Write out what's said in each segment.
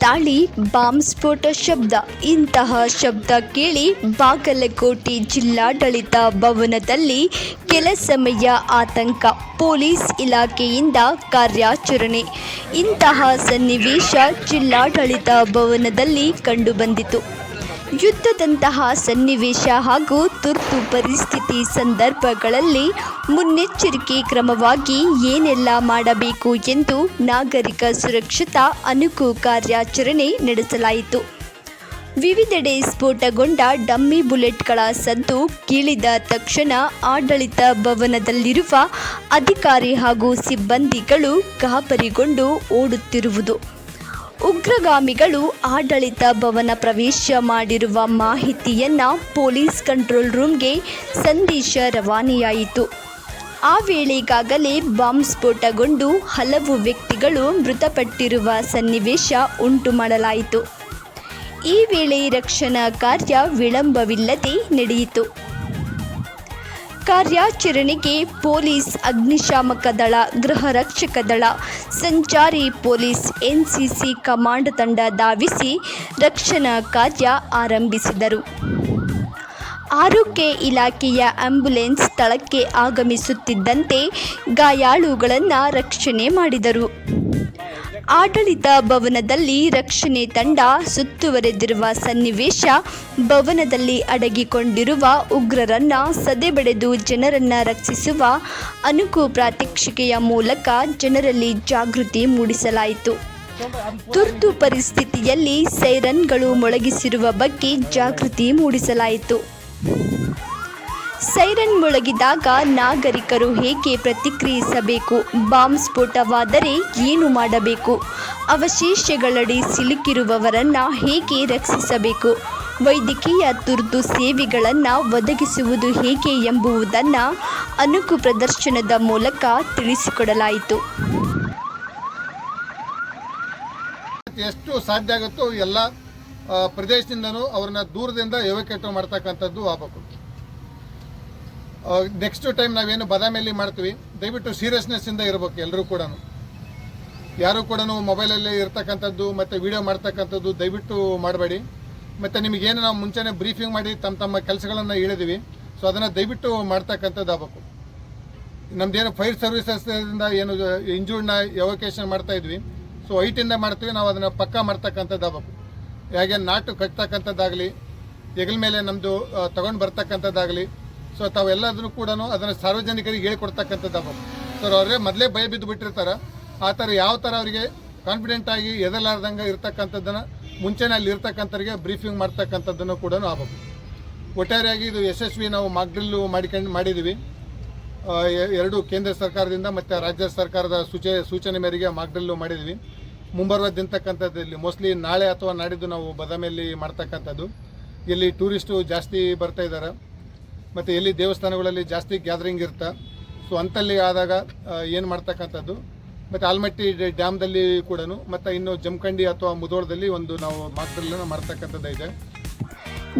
ದಾಳಿ, ಬಾಂಬ್ ಸ್ಫೋಟ ಶಬ್ದ. ಇಂತಹ ಶಬ್ದ ಕೇಳಿ ಬಾಗಲಕೋಟೆ ಜಿಲ್ಲಾಡಳಿತ ಭವನದಲ್ಲಿ ಕೆಲ ಸಮಯ ಆತಂಕ. ಪೊಲೀಸ್ ಇಲಾಖೆಯಿಂದ ಕಾರ್ಯಾಚರಣೆ. ಇಂತಹ ಸನ್ನಿವೇಶ ಜಿಲ್ಲಾಡಳಿತ ಭವನದಲ್ಲಿ ಕಂಡುಬಂದಿತು. ಯುದ್ಧದಂತಹ ಸನ್ನಿವೇಶ ಹಾಗೂ ತುರ್ತು ಪರಿಸ್ಥಿತಿ ಸಂದರ್ಭಗಳಲ್ಲಿ ಮುನ್ನೆಚ್ಚರಿಕೆ ಕ್ರಮವಾಗಿ ಏನೆಲ್ಲ ಮಾಡಬೇಕು ಎಂದು ನಾಗರಿಕ ಸುರಕ್ಷತಾ ಅನುಕು ಕಾರ್ಯಾಚರಣೆ ನಡೆಸಲಾಯಿತು. ವಿವಿಧೆಡೆ ಸ್ಫೋಟಗೊಂಡ ಡಮ್ಮಿ ಬುಲೆಟ್ಗಳ ಸದ್ದು ಕೇಳಿದ ತಕ್ಷಣ ಆಡಳಿತ ಭವನದಲ್ಲಿರುವ ಅಧಿಕಾರಿ ಹಾಗೂ ಸಿಬ್ಬಂದಿಗಳು ಗಾಬರಿಗೊಂಡು ಓಡುತ್ತಿರುವುದು. ಉಗ್ರಗಾಮಿಗಳು ಆಡಳಿತ ಭವನ ಪ್ರವೇಶ ಮಾಡಿರುವ ಮಾಹಿತಿಯನ್ನ ಪೊಲೀಸ್ ಕಂಟ್ರೋಲ್ ರೂಮ್ಗೆ ಸಂದೇಶ ರವಾನೆಯಾಯಿತು. ಆ ವೇಳೆಗಾಗಲೇ ಬಾಂಬ್ ಸ್ಫೋಟಗೊಂಡು ಹಲವು ವ್ಯಕ್ತಿಗಳು ಮೃತಪಟ್ಟಿರುವ ಸನ್ನಿವೇಶ ಉಂಟು ಮಾಡಲಾಯಿತು. ಈ ವೇಳೆ ರಕ್ಷಣಾ ಕಾರ್ಯ ವಿಳಂಬವಿಲ್ಲದೆ ನಡೆಯಿತು. ಕಾರ್ಯಾಚರಣೆಗೆ ಪೊಲೀಸ್ ಅಗ್ನಿಶಾಮಕ ದಳ, ಗೃಹ ರಕ್ಷಕ ದಳ, ಸಂಚಾರಿ ಪೊಲೀಸ್, ಎನ್ಸಿಸಿ ಕಮಾಂಡ್ ತಂಡ ಧಾವಿಸಿ ರಕ್ಷಣಾ ಕಾರ್ಯ ಆರಂಭಿಸಿದರು. ಆರೋಗ್ಯ ಇಲಾಖೆಯ ಆಂಬ್ಯುಲೆನ್ಸ್ ಸ್ಥಳಕ್ಕೆ ಆಗಮಿಸುತ್ತಿದ್ದಂತೆ ಗಾಯಾಳುಗಳನ್ನು ರಕ್ಷಣೆ ಮಾಡಿದರು. ಆಡಳಿತ ಭವನದಲ್ಲಿ ರಕ್ಷಣೆ ತಂಡ ಸುತ್ತುವರೆದಿರುವ ಸನ್ನಿವೇಶ ಭವನದಲ್ಲಿ ಅಡಗಿಕೊಂಡಿರುವ ಉಗ್ರರನ್ನ ಸದೆಬಡೆದು ಜನರನ್ನ ರಕ್ಷಿಸುವ ಅನುಕು ಪ್ರಾತ್ಯಕ್ಷಿಕೆಯ ಮೂಲಕ ಜನರಲ್ಲಿ ಜಾಗೃತಿ ಮೂಡಿಸಲಾಯಿತು. ತುರ್ತು ಪರಿಸ್ಥಿತಿಯಲ್ಲಿ ಸೈರನ್ಗಳು ಮೊಳಗಿಸಿರುವ ಬಗ್ಗೆ ಜಾಗೃತಿ ಮೂಡಿಸಲಾಯಿತು. ಸೈರನ್ ಮೊಳಗಿದಾಗ ನಾಗರಿಕರು ಹೇಗೆ ಪ್ರತಿಕ್ರಿಯಿಸಬೇಕು? ಬಾಂಬ್ ಸ್ಫೋಟವಾದರೆ ಏನು ಮಾಡಬೇಕು? ಅವಶೇಷಗಳಡಿ ಸಿಲುಕಿರುವವರನ್ನ ಹೇಗೆ ರಕ್ಷಿಸಬೇಕು? ವೈದ್ಯಕೀಯ ತುರ್ತು ಸೇವೆಗಳನ್ನು ಒದಗಿಸುವುದು ಹೇಗೆ ಎಂಬುವುದನ್ನು ಅನುಕು ಪ್ರದರ್ಶನದ ಮೂಲಕ ತಿಳಿಸಿಕೊಡಲಾಯಿತು. ಎಷ್ಟು ಸಾಧ್ಯ ಆಗುತ್ತೋ ಎಲ್ಲ ಪ್ರದೇಶದಿಂದನೂ ಅವ್ರನ್ನ ದೂರದಿಂದ ಎವಕೇಟ್ ಮಾಡ್ತಕ್ಕಂಥದ್ದು ಆಗಬೇಕು. ನೆಕ್ಸ್ಟ್ ಟೈಮ್ ನಾವೇನು ಬದಾಮಿಯಲ್ಲಿ ಮಾಡ್ತೀವಿ, ದಯವಿಟ್ಟು ಸೀರಿಯಸ್ನೆಸ್ ಇಂದ ಇರಬೇಕು ಎಲ್ಲರೂ ಕೂಡ ಯಾರು ಕೂಡ ಮೊಬೈಲಲ್ಲಿ ಇರ್ತಕ್ಕಂಥದ್ದು, ಮತ್ತು ವಿಡಿಯೋ ಮಾಡ್ತಕ್ಕಂಥದ್ದು ದಯವಿಟ್ಟು ಮಾಡಬೇಡಿ. ಮತ್ತು ನಿಮಗೇನು ನಾವು ಮುಂಚೆನೇ ಬ್ರೀಫಿಂಗ್ ಮಾಡಿ ತಮ್ಮ ತಮ್ಮ ಕೆಲಸಗಳನ್ನು ಹೇಳಿದೀವಿ ಸೊ ಅದನ್ನು ದಯವಿಟ್ಟು ಮಾಡ್ತಕ್ಕಂಥದ್ದು ಆಗಬೇಕು ನಮ್ಮದೇನು ಫೈರ್ ಸರ್ವಿಸಸ್ದಿಂದ ಏನು ಇಂಜೂರ್ಡ್ನ ಎವೊಕೇಶನ್ ಮಾಡ್ತಾ ಇದ್ವಿ ಸೊ ಐಟಿಂದ ಮಾಡ್ತೀವಿ, ನಾವು ಅದನ್ನು ಪಕ್ಕಾ ಮಾಡ್ತಕ್ಕಂಥದ್ದು ಆಗಬೇಕು ಹೇಗೆ ನಾಟು ಕಟ್ತಕ್ಕಂಥದ್ದಾಗಲಿ, ಹೆಗಲ ಮೇಲೆ ನಮ್ಮದು ತಗೊಂಡು ಬರ್ತಕ್ಕಂಥದ್ದಾಗಲಿ ಸೊ ತಾವೆಲ್ಲದನ್ನು ಕೂಡ ಅದನ್ನು ಸಾರ್ವಜನಿಕರಿಗೆ ಹೇಳ್ಕೊಡ್ತಕ್ಕಂಥದ್ದು ಸೊ ಅವರೇ ಮೊದಲೇ ಭಯ ಬಿದ್ದು ಬಿಟ್ಟಿರ್ತಾರೆ. ಆ ಥರ ಯಾವ ಥರ ಅವರಿಗೆ ಕಾನ್ಫಿಡೆಂಟ್ ಆಗಿ ಎದಲಾರ್ದಂಗೆ ಇರ್ತಕ್ಕಂಥದ್ದನ್ನು ಮುಂಚೆನೇ ಅಲ್ಲಿ ಇರ್ತಕ್ಕಂಥವ್ರಿಗೆ ಬ್ರೀಫಿಂಗ್ ಮಾಡ್ತಕ್ಕಂಥದ್ದನ್ನು ಕೂಡ ಆಗಬೇಕು. ಒಟ್ಟಾರೆಯಾಗಿ ಇದು ಯಶಸ್ವಿ ನಾವು ಮಾಗ್ಡ್ರಿಲ್ಲು ಮಾಡಿಕೊಂಡು ಮಾಡಿದ್ದೀವಿ ಎರಡು ಕೇಂದ್ರ ಸರ್ಕಾರದಿಂದ ಮತ್ತು ರಾಜ್ಯ ಸರ್ಕಾರದ ಸೂಚೆ, ಸೂಚನೆ ಮೇರೆಗೆ ಮಾಗ್ಡ್ರಿಲ್ಲು ಮಾಡಿದ್ದೀವಿ ಮುಂಬರುವ ದಿನತಕ್ಕಂಥದ್ದಲ್ಲಿ ಮೋಸ್ಟ್ಲಿ ನಾಳೆ ಅಥವಾ ನಾಡಿದ್ದು ನಾವು ಬದಾಮಿಯಲ್ಲಿ ಮಾಡ್ತಕ್ಕಂಥದ್ದು. ಇಲ್ಲಿ ಟೂರಿಸ್ಟು ಜಾಸ್ತಿ ಬರ್ತಾ ಇದ್ದಾರೆ. ಮತ್ತು ಎಲ್ಲಿ ದೇವಸ್ಥಾನಗಳಲ್ಲಿ ಜಾಸ್ತಿ ಗ್ಯಾದರಿಂಗ್ ಇರುತ್ತೆ ಸೊ ಅಂತಲ್ಲಿ ಆದಾಗ ಏನು ಮಾಡ್ತಕ್ಕಂಥದ್ದು? ಮತ್ತು ಆಲ್ಮಟ್ಟಿ ಡ್ಯಾ- ಡ್ಯಾಮ್ದಲ್ಲಿ ಕೂಡ ಮತ್ತು ಇನ್ನು ಜಮಖಂಡಿ ಅಥವಾ ಮುದೋಳದಲ್ಲಿ ಒಂದು ನಾವು ಮಾತ್ರಗಳನ್ನು ಮಾಡ್ತಕ್ಕಂಥದ್ದು ಇದೆ.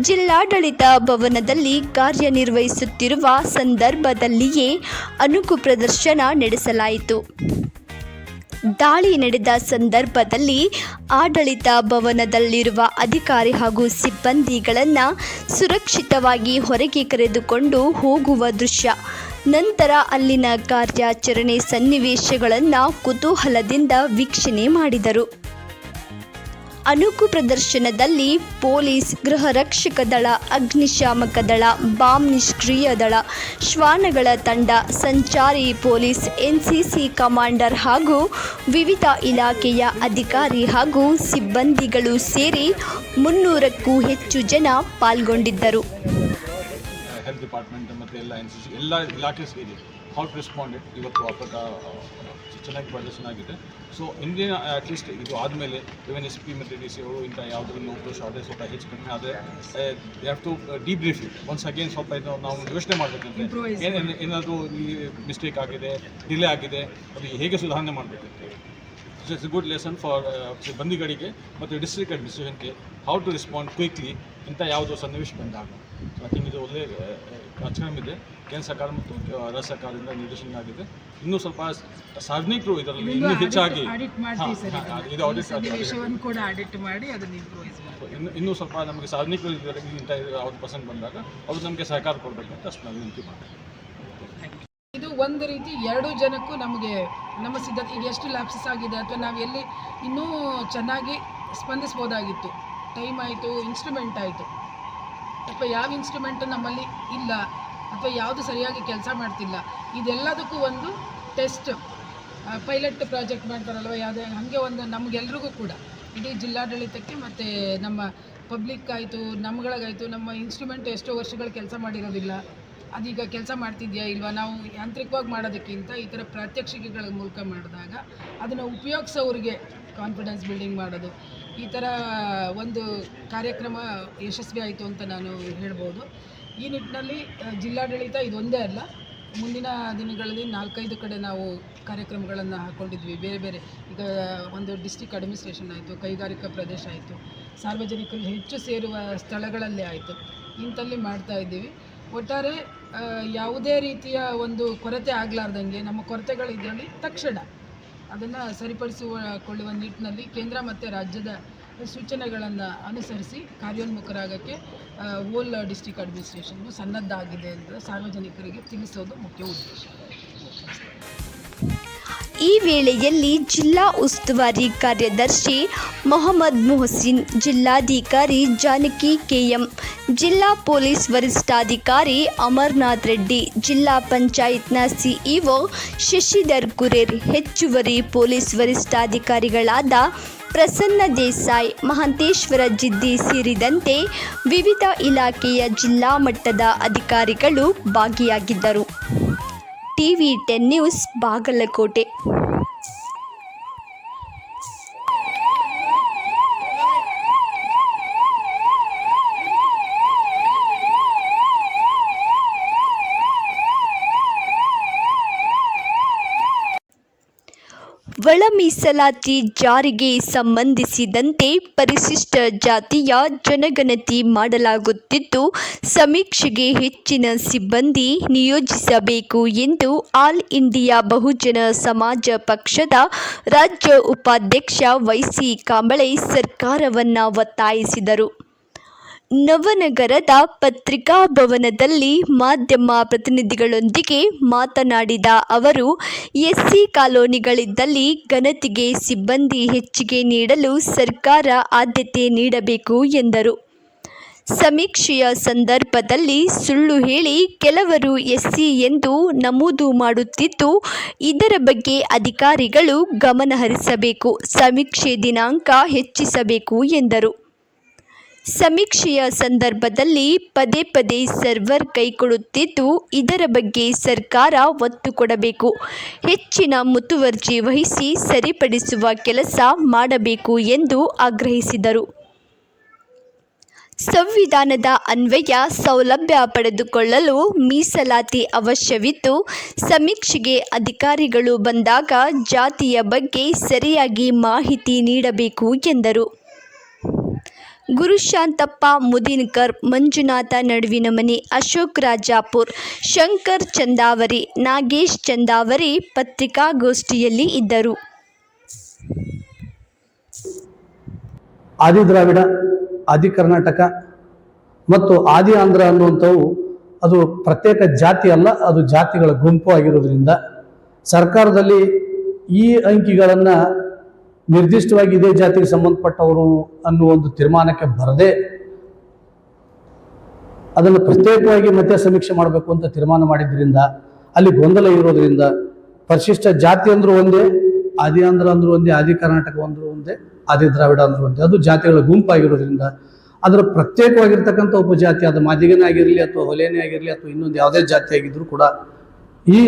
ಜಿಲ್ಲಾಡಳಿತ ಭವನದಲ್ಲಿ ಕಾರ್ಯನಿರ್ವಹಿಸುತ್ತಿರುವ ಸಂದರ್ಭದಲ್ಲಿಯೇ ಅಣುಕು ಪ್ರದರ್ಶನ ನಡೆಸಲಾಯಿತು. ದಾಳಿ ನಡೆದ ಸಂದರ್ಭದಲ್ಲಿ ಆಡಳಿತ ಭವನದಲ್ಲಿರುವ ಅಧಿಕಾರಿ ಹಾಗೂ ಸಿಬ್ಬಂದಿಗಳನ್ನು ಸುರಕ್ಷಿತವಾಗಿ ಹೊರಗೆ ಕರೆದುಕೊಂಡು ಹೋಗುವ ದೃಶ್ಯ. ನಂತರ ಅಲ್ಲಿನ ಕಾರ್ಯಾಚರಣೆ ಸನ್ನಿವೇಶಗಳನ್ನು ಕುತೂಹಲದಿಂದ ವೀಕ್ಷಣೆ ಮಾಡಿದರು. ಅನುಕು ಪ್ರದರ್ಶನದಲ್ಲಿ ಪೊಲೀಸ್, ಗೃಹ ರಕ್ಷಕ ದಳ, ಅಗ್ನಿಶಾಮಕ ದಳ, ಬಾಂಬ್ ನಿಷ್ಕ್ರಿಯ ದಳ, ಶ್ವಾನಗಳ ತಂಡ, ಸಂಚಾರಿ ಪೊಲೀಸ್, ಎನ್ಸಿಸಿ ಕಮಾಂಡರ್ ಹಾಗೂ ವಿವಿಧ ಇಲಾಖೆಯ ಅಧಿಕಾರಿ ಹಾಗೂ ಸಿಬ್ಬಂದಿಗಳು ಸೇರಿ ಮುನ್ನೂರಕ್ಕೂ ಹೆಚ್ಚು ಜನ ಪಾಲ್ಗೊಂಡಿದ್ದರು. ಡಿಪಾರ್ಟ್ಮೆಂಟ್ ಮತ್ತು ಎಲ್ಲ ಎಲ್ಲ ಇಲಾಖೆ ಇವತ್ತು ಅಪಘಾತ ಚೆನ್ನಾಗಿ ಪ್ರದರ್ಶನ ಆಗಿದೆ. ಸೊ ಇಂದಿನ ಅಟ್ಲೀಸ್ಟ್ ಇದು ಆದಮೇಲೆ ಇವನ್ ಎಸ್ ಪಿ ಮತ್ತು ಡಿ ಸಿ ಅವರು ಇಂಥ ಯಾವುದನ್ನು ನೋವು ಶಾರ್ಟೇಜ್ ಸ್ವಲ್ಪ ಹೆಚ್ಚು ಕಡಿಮೆ ಆದರೆ they have to debrief it once again ಸ್ವಲ್ಪ ಇದು ನಾವು ಯೋಚನೆ ಮಾಡಬೇಕಂದ್ರೆ ಏನೇನು ಏನಾದರೂ ಈ ಮಿಸ್ಟೇಕ್ ಆಗಿದೆ ಡಿಲೇ ಆಗಿದೆ ಅದು ಹೇಗೆ ಸುಧಾರಣೆ ಮಾಡಬೇಕಂತೆ? It's a good lesson for ಸಿಬ್ಬಂದಿಗಳಿಗೆ ಮತ್ತು ಡಿಸ್ಟ್ರಿಕ್ಟ್ ಅಡ್ಮಿನಿಸ್ಟ್ರೇಷನ್ಗೆ ಹೌ ಟು ರೆಸ್ಪಾಂಡ್ ಕ್ವಿಕ್ಲಿ ಇಂಥ ಯಾವುದೋ ಸನ್ನಿವೇಶ ಬಂದಾಗ. ಇದು ಒಳ್ಳೆ ಇದೆ ಕೇಂದ್ರ ಸರ್ಕಾರ ಮತ್ತು ರಾಜ್ಯ ಸರ್ಕಾರದಿಂದ ನಿರ್ದೇಶನ ಆಗಿದೆ. ಇನ್ನೂ ಸ್ವಲ್ಪ ಸಾರ್ವಜನಿಕರು ಇದರಲ್ಲಿ ಇನ್ನೂ ಹೆಚ್ಚಾಗಿ ಇದು ಆಡಿಟ್ ಮಾಡಿ ಇನ್ನು ಇನ್ನೂ ಸ್ವಲ್ಪ ನಮಗೆ ಸಾರ್ವಜನಿಕರು ಇದರಲ್ಲಿ ಇಂಥ ಅವ್ರ ಪರ್ಸೆಂಟ್ ಬಂದಾಗ ಅವರು ನಮಗೆ ಸಹಕಾರ ಕೊಡಬೇಕು ಅಂತ ಅಷ್ಟು ನಾನು ವಿನಂತಿ ಇದು ಒಂದು ರೀತಿ ಎರಡು ಜನಕ್ಕೂ ನಮಗೆ ನಮ್ಮ ಸಿದ್ಧತೆ ಈಗ ಎಷ್ಟು ಲ್ಯಾಪ್ಸಸ್ ಆಗಿದೆ ಅಥವಾ ನಾವು ಎಲ್ಲಿ ಇನ್ನೂ ಚೆನ್ನಾಗಿ ಸ್ಪಂದಿಸ್ಬೋದಾಗಿತ್ತು? ಟೈಮ್ ಆಯಿತು ಇನ್ಸ್ಟ್ರೂಮೆಂಟ್ ಆಯಿತು. ಅಥವಾ ಯಾವ ಇನ್ಸ್ಟ್ರೂಮೆಂಟು ನಮ್ಮಲ್ಲಿ ಇಲ್ಲ ಅಥವಾ ಯಾವುದು ಸರಿಯಾಗಿ ಕೆಲಸ ಮಾಡ್ತಿಲ್ಲ, ಇದೆಲ್ಲದಕ್ಕೂ ಒಂದು ಟೆಸ್ಟ್ ಪೈಲಟ್ ಪ್ರಾಜೆಕ್ಟ್ ಮಾಡ್ತಾರಲ್ವ, ಯಾವುದೇ ಹಾಗೆ ಒಂದು ನಮಗೆಲ್ರಿಗೂ ಕೂಡ. ಇಡೀ ಜಿಲ್ಲಾಡಳಿತಕ್ಕೆ ಮತ್ತು ನಮ್ಮ ಪಬ್ಲಿಕ್ ಆಯಿತು, ನಮ್ಗಳಿಗಾಯಿತು, ನಮ್ಮ ಇನ್ಸ್ಟ್ರೂಮೆಂಟ್ ಎಷ್ಟೋ ವರ್ಷಗಳು ಕೆಲಸ ಮಾಡಿರೋದಿಲ್ಲ. ಅದೀಗ ಕೆಲಸ ಮಾಡ್ತಿದೆಯಾ ಇಲ್ವಾ? ನಾವು ಯಾಂತ್ರಿಕವಾಗಿ ಮಾಡೋದಕ್ಕಿಂತ ಈ ಥರ ಪ್ರಾತ್ಯಕ್ಷಿಕೆಗಳ ಮೂಲಕ ಮಾಡಿದಾಗ ಅದನ್ನು ಉಪಯೋಗಿಸೋರಿಗೆ ಕಾನ್ಫಿಡೆನ್ಸ್ ಬಿಲ್ಡಿಂಗ್ ಮಾಡೋದು. ಈ ಥರ ಒಂದು ಕಾರ್ಯಕ್ರಮ ಯಶಸ್ವಿ ಆಯಿತು ಅಂತ ನಾನು ಹೇಳ್ಬೋದು. ಈ ನಿಟ್ಟಿನಲ್ಲಿ ಜಿಲ್ಲಾಡಳಿತ ಇದೊಂದೇ ಅಲ್ಲ, ಮುಂದಿನ ದಿನಗಳಲ್ಲಿ ನಾಲ್ಕೈದು ಕಡೆ ನಾವು ಕಾರ್ಯಕ್ರಮಗಳನ್ನು ಹಾಕ್ಕೊಂಡಿದ್ವಿ ಬೇರೆ ಬೇರೆ, ಈಗ ಒಂದು ಡಿಸ್ಟಿಕ್ ಅಡ್ಮಿನಿಸ್ಟ್ರೇಷನ್ ಆಯಿತು, ಕೈಗಾರಿಕಾ ಪ್ರದೇಶ ಆಯಿತು, ಸಾರ್ವಜನಿಕರು ಹೆಚ್ಚು ಸೇರುವ ಸ್ಥಳಗಳಲ್ಲೇ ಆಯಿತು. ಇಂಥಲ್ಲಿ ಮಾಡ್ತಾ ಇದ್ದೀವಿ. ಒಟ್ಟಾರೆ ಯಾವುದೇ ರೀತಿಯ ಒಂದು ಕೊರತೆ ಆಗಲಾರ್ದಂಗೆ, ನಮ್ಮ ಕೊರತೆಗಳಿದ್ದಲ್ಲಿ ತಕ್ಷಣ ಅದನ್ನು ಸರಿಪಡಿಸುವ ಕೊಳ್ಳುವ ನಿಟ್ಟಿನಲ್ಲಿ ಕೇಂದ್ರ ಮತ್ತು ರಾಜ್ಯದ ಸೂಚನೆಗಳನ್ನು ಅನುಸರಿಸಿ ಕಾರ್ಯೋನ್ಮುಖರಾಗಕ್ಕೆ ಹೋಲ್ ಡಿಸ್ಟಿಕ್ ಅಡ್ಮಿನಿಸ್ಟ್ರೇಷನ್ ಸನ್ನದ್ಧ ಆಗಿದೆ ಅಂತ ಸಾರ್ವಜನಿಕರಿಗೆ ತಿಳಿಸೋದು ಮುಖ್ಯ ಉದ್ದೇಶ. ಈ ವೇಳೆಯಲ್ಲಿ ಜಿಲ್ಲಾ ಉಸ್ತುವಾರಿ ಕಾರ್ಯದರ್ಶಿ ಮೊಹಮ್ಮದ್ ಮೊಹಸಿನ್, ಜಿಲ್ಲಾಧಿಕಾರಿ ಜಾನಕಿ ಕೆಎಂ, ಜಿಲ್ಲಾ ಪೊಲೀಸ್ ವರಿಷ್ಠಾಧಿಕಾರಿ ಅಮರ್ನಾಥ್ ರೆಡ್ಡಿ, ಜಿಲ್ಲಾ ಪಂಚಾಯತ್ನ ಸಿಇಒ ಶಶಿಧರ್ ಕುರೇರ್, ಹೆಚ್ಚುವರಿ ಪೊಲೀಸ್ ವರಿಷ್ಠಾಧಿಕಾರಿಗಳಾದ ಪ್ರಸನ್ನ ದೇಸಾಯಿ, ಮಹಂತೇಶ್ವರ ಜಿದ್ದಿ ಸೇರಿದಂತೆ ವಿವಿಧ ಇಲಾಖೆಯ ಜಿಲ್ಲಾ ಮಟ್ಟದ ಅಧಿಕಾರಿಗಳು ಭಾಗಿಯಾಗಿದ್ದರು. ಟಿವಿ ಟೆನ್ ನ್ಯೂಸ್ ಬಾಗಲಕೋಟೆ ಮೀಸಲಾತಿ ಜಾರಿಗೆ ಸಂಬಂಧಿಸಿದಂತೆ ಪರಿಶಿಷ್ಟ ಜಾತಿಯ ಜನಗಣತಿ ಮಾಡಲಾಗುತ್ತಿದ್ದು, ಸಮೀಕ್ಷೆಗೆ ಹೆಚ್ಚಿನ ಸಿಬ್ಬಂದಿ ನಿಯೋಜಿಸಬೇಕು ಎಂದು ಆಲ್ ಇಂಡಿಯಾ ಬಹುಜನ ಸಮಾಜ ಪಕ್ಷದ ರಾಜ್ಯ ಉಪಾಧ್ಯಕ್ಷ ವೈಸಿ ಕಾಂಬಳೆ ಸರ್ಕಾರವನ್ನು ಒತ್ತಾಯಿಸಿದರು. ನವನಗರದ ಪತ್ರಿಕಾ ಭವನದಲ್ಲಿ ಮಾಧ್ಯಮ ಪ್ರತಿನಿಧಿಗಳೊಂದಿಗೆ ಮಾತನಾಡಿದ ಅವರು, ಎಸ್ಸಿ ಕಾಲೋನಿಗಳಿದ್ದಲ್ಲಿ ಗಣತಿಗೆ ಸಿಬ್ಬಂದಿ ಹೆಚ್ಚಿಗೆ ನೀಡಲು ಸರ್ಕಾರ ಆದ್ಯತೆ ನೀಡಬೇಕು ಎಂದರು. ಸಮೀಕ್ಷೆಯ ಸಂದರ್ಭದಲ್ಲಿ ಸುಳ್ಳು ಹೇಳಿ ಕೆಲವರು ಎಸ್ಸಿ ಎಂದು ನಮೂದು ಮಾಡುತ್ತಿದ್ದು, ಇದರ ಬಗ್ಗೆ ಅಧಿಕಾರಿಗಳು ಗಮನಹರಿಸಬೇಕು, ಸಮೀಕ್ಷೆ ದಿನಾಂಕ ಹೆಚ್ಚಿಸಬೇಕು ಎಂದರು. ಸಮೀಕ್ಷೆಯ ಸಂದರ್ಭದಲ್ಲಿ ಪದೇ ಪದೇ ಸರ್ವರ್ ಕೈಕೊಡುತ್ತಿದ್ದು, ಇದರ ಬಗ್ಗೆ ಸರ್ಕಾರ ಒತ್ತು ಕೊಡಬೇಕು. ಹೆಚ್ಚಿನ ಮುತುವರ್ಜಿ ವಹಿಸಿ ಸರಿಪಡಿಸುವ ಕೆಲಸ ಮಾಡಬೇಕು ಎಂದು ಆಗ್ರಹಿಸಿದರು. ಸಂವಿಧಾನದ ಅನ್ವಯ ಸೌಲಭ್ಯ ಪಡೆದುಕೊಳ್ಳಲು ಮೀಸಲಾತಿ ಅವಶ್ಯವಿದ್ದು, ಸಮೀಕ್ಷೆಗೆ ಅಧಿಕಾರಿಗಳು ಬಂದಾಗ ಜಾತಿಯ ಬಗ್ಗೆ ಸರಿಯಾಗಿ ಮಾಹಿತಿ ನೀಡಬೇಕು ಎಂದರು. ಗುರುಶಾಂತಪ್ಪ ಮುದಿನ್ಕರ್, ಮಂಜುನಾಥ ನಡುವಿನ ಮನೆ, ಅಶೋಕ್ ರಾಜಾಪುರ್, ಶಂಕರ್ ಚಂದಾವರಿ, ನಾಗೇಶ್ ಚಂದಾವರಿ ಪತ್ರಿಕಾಗೋಷ್ಠಿಯಲ್ಲಿ ಇದ್ದರು. ಆದಿ ದ್ರಾವಿಡ ಆದಿ ಕರ್ನಾಟಕ ಮತ್ತು ಆದಿ ಆಂಧ್ರ ಅನ್ನುವಂಥವು ಅದು ಪ್ರತ್ಯೇಕ ಜಾತಿ ಅಲ್ಲ, ಅದು ಜಾತಿಗಳ ಗುಂಪು ಆಗಿರೋದ್ರಿಂದ ಸರ್ಕಾರದಲ್ಲಿ ಈ ಅಂಕಿಗಳನ್ನು ನಿರ್ದಿಷ್ಟವಾಗಿ ಇದೇ ಜಾತಿಗೆ ಸಂಬಂಧಪಟ್ಟವರು ಅನ್ನುವ ಒಂದು ತೀರ್ಮಾನಕ್ಕೆ ಬರದೆ ಅದನ್ನು ಪ್ರತ್ಯೇಕವಾಗಿ ಮತ್ತೆ ಸಮೀಕ್ಷೆ ಮಾಡಬೇಕು ಅಂತ ತೀರ್ಮಾನ ಮಾಡಿದ್ರಿಂದ, ಅಲ್ಲಿ ಗೊಂದಲ ಇರೋದ್ರಿಂದ, ಪರಿಶಿಷ್ಟ ಜಾತಿ ಅಂದ್ರೂ ಒಂದೇ ಆದಿ ಆಂಧ್ರ ಅಂದ್ರೂ ಒಂದೇ, ಆದಿ ಕರ್ನಾಟಕ ಅಂದ್ರೂ ಒಂದೇ, ಆದಿ ದ್ರಾವಿಡ ಅಂದ್ರೂ ಒಂದೇ, ಅದು ಜಾತಿಗಳ ಗುಂಪಾಗಿರೋದ್ರಿಂದ, ಅದರ ಪ್ರತ್ಯೇಕವಾಗಿರ್ತಕ್ಕಂಥ ಉಪಜಾತಿ ಅದು ಮಾದಿಗನೇ ಆಗಿರಲಿ ಅಥವಾ ಹೊಲೆಯೇ ಆಗಿರಲಿ ಅಥವಾ ಇನ್ನೊಂದು ಯಾವುದೇ ಜಾತಿ ಆಗಿದ್ರೂ ಕೂಡ ಈ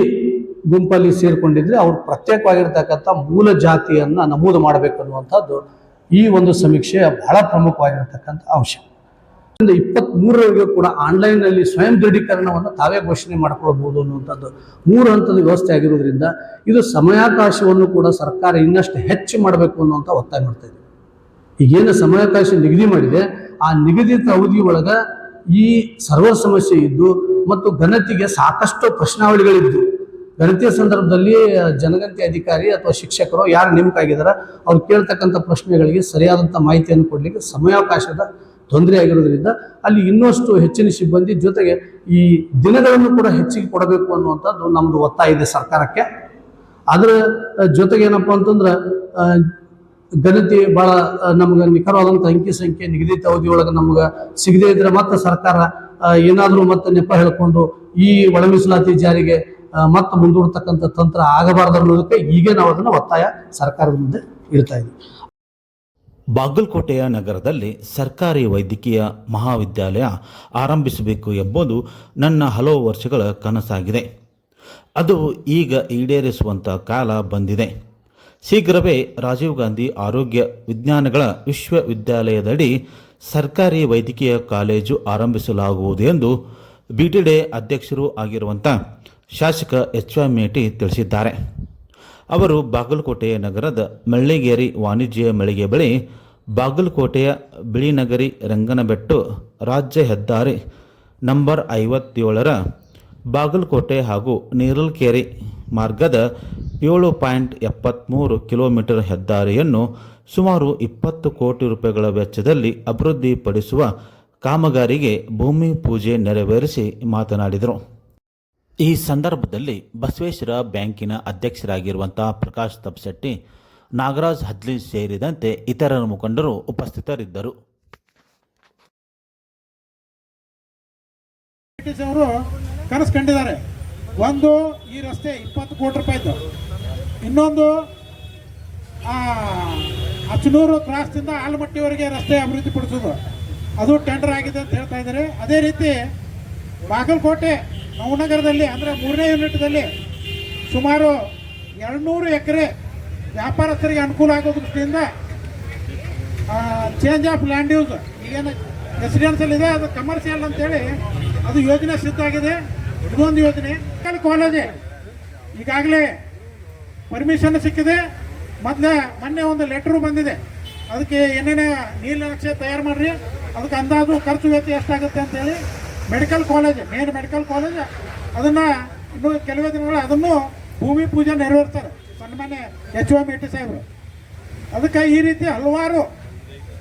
ಗುಂಪಲ್ಲಿ ಸೇರಿಕೊಂಡಿದ್ರೆ ಅವ್ರು ಪ್ರತ್ಯೇಕವಾಗಿರ್ತಕ್ಕಂಥ ಮೂಲ ಜಾತಿಯನ್ನ ನಮೂದು ಮಾಡಬೇಕು ಅನ್ನುವಂಥದ್ದು ಈ ಒಂದು ಸಮೀಕ್ಷೆ ಬಹಳ ಪ್ರಮುಖವಾಗಿರ್ತಕ್ಕಂಥ ಅಂಶ. ಇಪ್ಪತ್ತ್ ಮೂರರವರೆಗೂ ಕೂಡ ಆನ್ಲೈನ್ನಲ್ಲಿ ಸ್ವಯಂ ದೃಢೀಕರಣವನ್ನು ತಾವೇ ಘೋಷಣೆ ಮಾಡ್ಕೊಳ್ಬಹುದು ಅನ್ನುವಂಥದ್ದು ಮೂರು ಹಂತದ ವ್ಯವಸ್ಥೆ ಆಗಿರೋದ್ರಿಂದ ಇದು ಸಮಯಾವಕಾಶವನ್ನು ಕೂಡ ಸರ್ಕಾರ ಇನ್ನಷ್ಟು ಹೆಚ್ಚು ಮಾಡಬೇಕು ಅನ್ನುವಂಥ ಒತ್ತಾಯ ಮಾಡ್ತಾ ಇದೆ. ಈಗೇನು ಸಮಯಾವಕಾಶ ನಿಗದಿ ಮಾಡಿದೆ, ಆ ನಿಗದಿತ ಅವಧಿ ಈ ಸರ್ವರ್ ಸಮಸ್ಯೆ ಇದ್ದು ಮತ್ತು ಘನತೆಗೆ ಸಾಕಷ್ಟು ಪ್ರಶ್ನಾವಳಿಗಳಿದ್ದು ಗಣತಿಯ ಸಂದರ್ಭದಲ್ಲಿ ಜನಗಣತಿ ಅಧಿಕಾರಿ ಅಥವಾ ಶಿಕ್ಷಕರು ಯಾರು ನೇಮಕ ಆಗಿದ್ದಾರೆ ಅವ್ರು ಕೇಳ್ತಕ್ಕಂಥ ಪ್ರಶ್ನೆಗಳಿಗೆ ಸರಿಯಾದಂಥ ಮಾಹಿತಿಯನ್ನು ಕೊಡಲಿಕ್ಕೆ ಸಮಯಾವಕಾಶದ ತೊಂದರೆ ಆಗಿರೋದ್ರಿಂದ ಅಲ್ಲಿ ಇನ್ನಷ್ಟು ಹೆಚ್ಚಿನ ಸಿಬ್ಬಂದಿ ಜೊತೆಗೆ ಈ ದಿನಗಳನ್ನು ಕೂಡ ಹೆಚ್ಚಿಗೆ ಕೊಡಬೇಕು ಅನ್ನುವಂಥದ್ದು ನಮ್ಮದು ಒತ್ತಾಯ ಇದೆ ಸರ್ಕಾರಕ್ಕೆ. ಅದರ ಜೊತೆಗೆ ಏನಪ್ಪ ಅಂತಂದ್ರೆ ಗಣತಿ ಭಾಳ ನಮ್ಗೆ ನಿಖರವಾದಂಥ ಅಂಕಿ ಸಂಖ್ಯೆ ನಿಗದಿತ ಅವಧಿಯೊಳಗೆ ನಮ್ಗೆ ಸಿಗದೇ ಇದ್ರೆ ಮತ್ತೆ ಸರ್ಕಾರ ಏನಾದರೂ ಮತ್ತೆ ನೆಪ ಹೇಳಿಕೊಂಡು ಈ ಒಳ ಮೀಸಲಾತಿ ಜಾರಿಗೆ ಮತ್ತೆ ಮುಂದೂಡ್ತಕ್ಕಂಥ ತಂತ್ರ ಆಗಬಾರ್ದು ಅನ್ನೋದಕ್ಕೆ ಈಗ ನಾವು ಅದನ್ನು ಒತ್ತಾಯ ಸರ್ಕಾರದ ಮುಂದೆ ಇಡ್ತಾ ಇದ್ದೀವಿ ಬಾಗಲಕೋಟೆಯ ನಗರದಲ್ಲಿ ಸರ್ಕಾರಿ ವೈದ್ಯಕೀಯ ಮಹಾವಿದ್ಯಾಲಯ ಆರಂಭಿಸಬೇಕು ಎಂಬುದು ನನ್ನ ಹಲವು ವರ್ಷಗಳ ಕನಸಾಗಿದೆ. ಅದು ಈಗ ಈಡೇರಿಸುವಂಥ ಕಾಲ ಬಂದಿದೆ. ಶೀಘ್ರವೇ ರಾಜೀವ್ ಗಾಂಧಿ ಆರೋಗ್ಯ ವಿಜ್ಞಾನಗಳ ವಿಶ್ವವಿದ್ಯಾಲಯದಡಿ ಸರ್ಕಾರಿ ವೈದ್ಯಕೀಯ ಕಾಲೇಜು ಆರಂಭಿಸಲಾಗುವುದು ಎಂದು ಬಿ ಟಿ ಅಧ್ಯಕ್ಷರು ಆಗಿರುವಂಥ ಶಾಸಕ ಎಚ್ ವೈ ಮೇಟಿ ತಿಳಿಸಿದ್ದಾರೆ. ಅವರು ಬಾಗಲಕೋಟೆ ನಗರದ ಮಳ್ಳಿಗೇರಿ ವಾಣಿಜ್ಯ ಮಳಿಗೆ ಬಳಿ ಬಾಗಲಕೋಟೆಯ ಬಿಳಿನಗರಿ ರಂಗನಬೆಟ್ಟು ರಾಜ್ಯ ಹೆದ್ದಾರಿ ನಂಬರ್ ಐವತ್ತೇಳರ ಬಾಗಲಕೋಟೆ ಹಾಗೂ ನೀರಲ್ಕೆರೆ ಮಾರ್ಗದ ಏಳು ಪಾಯಿಂಟ್ ಎಪ್ಪತ್ತ್ಮೂರು ಕಿಲೋಮೀಟರ್ ಹೆದ್ದಾರಿಯನ್ನು ಸುಮಾರು ಇಪ್ಪತ್ತು ಕೋಟಿ ರೂಪಾಯಿಗಳ ವೆಚ್ಚದಲ್ಲಿ ಅಭಿವೃದ್ಧಿಪಡಿಸುವ ಕಾಮಗಾರಿಗೆ ಭೂಮಿ ಪೂಜೆ ನೆರವೇರಿಸಿ ಮಾತನಾಡಿದರು. ಈ ಸಂದರ್ಭದಲ್ಲಿ ಬಸವೇಶ್ವರ ಬ್ಯಾಂಕಿನ ಅಧ್ಯಕ್ಷರಾಗಿರುವಂತಹ ಪ್ರಕಾಶ್ ತಪ್ಸೆಟ್ಟಿ, ನಾಗರಾಜ್ ಹದ್ಲಿ ಸೇರಿದಂತೆ ಇತರ ಮುಖಂಡರು ಉಪಸ್ಥಿತರಿದ್ದರು. ಅವರು ಕನಸು ಕಂಡಿದ್ದಾರೆ ಒಂದು ಈ ರಸ್ತೆ ಇಪ್ಪತ್ತು ಕೋಟಿ ರೂಪಾಯಿದು ಇನ್ನೊಂದು ಆ ಅಚನೂರು ಕ್ರಾಸ್ದಿಂದ ಆಲಮಟ್ಟಿವರೆಗೆ ರಸ್ತೆ ಅಭಿವೃದ್ಧಿಪಡಿಸೋದು ಅದು ಟೆಂಡರ್ ಆಗಿದೆ ಅಂತ ಹೇಳ್ತಾ ಇದ್ದಾರೆ. ಅದೇ ರೀತಿ ಬಾಗಲಕೋಟೆ ನವನಗರದಲ್ಲಿ, ಅಂದರೆ ಮೂರನೇ ಯೂನಿಟ್ದಲ್ಲಿ ಸುಮಾರು ಎರಡುನೂರು ಎಕರೆ ವ್ಯಾಪಾರಸ್ಥರಿಗೆ ಅನುಕೂಲ ಆಗೋ ದೃಷ್ಟಿಯಿಂದ ಚೇಂಜ್ ಆಫ್ ಲ್ಯಾಂಡ್ ಯೂಸ್ ಈಗೇನು ರೆಸಿಡೆನ್ಸಲ್ ಇದೆ, ಅದು ಕಮರ್ಷಿಯಲ್ ಅಂತೇಳಿ ಅದು ಯೋಜನೆ ಸಿದ್ಧ ಆಗಿದೆ ಇದೊಂದು ಯೋಜನೆ. ಕಾಲೇಜ್ ಈಗಾಗಲೇ ಪರ್ಮಿಷನ್ ಸಿಕ್ಕಿದೆ. ಮೊದಲೇ ಮೊನ್ನೆ ಒಂದು ಲೆಟ್ರು ಬಂದಿದೆ. ಅದಕ್ಕೆ ಏನೇನೇ ನೀಲನಕ್ಷೆ ತಯಾರು ಮಾಡಿರಿ. ಅದಕ್ಕೆ ಅಂದಾಜು ಖರ್ಚು ವೆಚ್ಚ ಎಷ್ಟಾಗುತ್ತೆ ಅಂತೇಳಿ medical college main medical college ಅದನ್ನು ಇನ್ನು ಕೆಲವೇ ದಿನಗಳು ಅದನ್ನು ಭೂಮಿ ಪೂಜೆ ನೆರವೇರ್ತಾರೆ. ಸನ್ಮಾನ್ಯ ಎಚ್ ಒ ಮೇಟಿ ಸಾಹೇಬರು. ಅದಕ್ಕೆ ಈ ರೀತಿ ಹಲವಾರು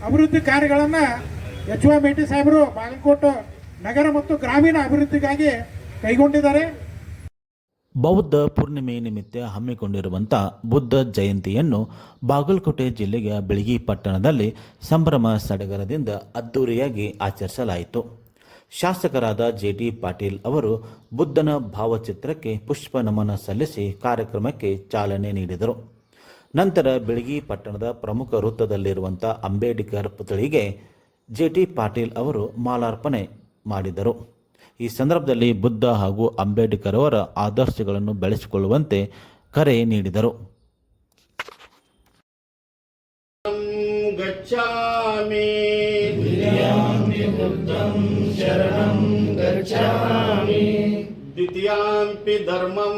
ಅಭಿವೃದ್ಧಿ ಕಾರ್ಯಗಳನ್ನು ಎಚ್ ಓ ಮೇಟಿ ಸಾಹೇಬರು ಬಾಗಲಕೋಟೆ ನಗರ ಮತ್ತು ಗ್ರಾಮೀಣ ಅಭಿವೃದ್ಧಿಗಾಗಿ ಕೈಗೊಂಡಿದ್ದಾರೆ. ಬೌದ್ಧ ಪೂರ್ಣಿಮೆ ನಿಮಿತ್ತ ಹಮ್ಮಿಕೊಂಡಿರುವಂಥ ಬುದ್ಧ ಜಯಂತಿಯನ್ನು ಬಾಗಲಕೋಟೆ ಜಿಲ್ಲೆಯ ಬೆಳಗಿ ಪಟ್ಟಣದಲ್ಲಿ ಸಂಭ್ರಮ ಸಡಗರದಿಂದ ಅದ್ದೂರಿಯಾಗಿ ಆಚರಿಸಲಾಯಿತು. ಶಾಸಕರಾದ ಜೆ ಟಿ ಪಾಟೀಲ್ ಅವರು ಬುದ್ಧನ ಭಾವಚಿತ್ರಕ್ಕೆ ಪುಷ್ಪ ನಮನ ಸಲ್ಲಿಸಿ ಕಾರ್ಯಕ್ರಮಕ್ಕೆ ಚಾಲನೆ ನೀಡಿದರು. ನಂತರ ಬೆಳಗಿ ಪಟ್ಟಣದ ಪ್ರಮುಖ ವೃತ್ತದಲ್ಲಿರುವಂಥ ಅಂಬೇಡ್ಕರ್ ಪುತ್ಥಳಿಗೆ ಜೆ ಟಿ ಪಾಟೀಲ್ ಅವರು ಮಾಲಾರ್ಪಣೆ ಮಾಡಿದರು. ಈ ಸಂದರ್ಭದಲ್ಲಿ ಬುದ್ಧ ಹಾಗೂ ಅಂಬೇಡ್ಕರ್ ಅವರ ಆದರ್ಶಗಳನ್ನು ಬೆಳೆಸಿಕೊಳ್ಳುವಂತೆ ಕರೆ ನೀಡಿದರು. शरणं गच्छामि। द्वितीयाम्पि धर्मं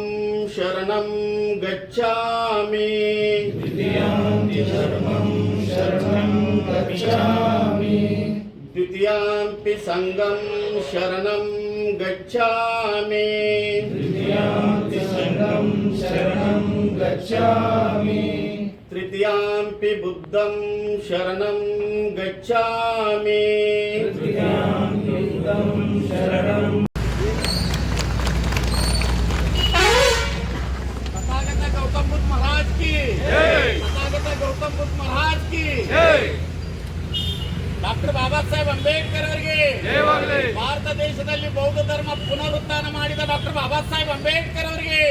शरणं गच्छामि। द्वितीयाम्पि धर्मं शरणं गच्छामि। द्वितीयाम्पि सङ्गं शरणं गच्छामि। द्वितीयाम्पि सङ्गं शरणं गच्छामि। तृतीयाम्पि बुद्धं शरणं गच्छामि। ಡಾಕ್ಟರ್ ಬಾಬಾ ಸಾಹೇಬ್ ಅಂಬೇಡ್ಕರ್ ಅವರಿಗೆ ಭಾರತ ದೇಶದಲ್ಲಿ ಬೌದ್ಧ ಧರ್ಮ ಪುನರುತ್ಥಾನ ಮಾಡಿದ ಡಾಕ್ಟರ್ ಬಾಬಾ ಸಾಹೇಬ್ ಅಂಬೇಡ್ಕರ್ ಅವರಿಗೆ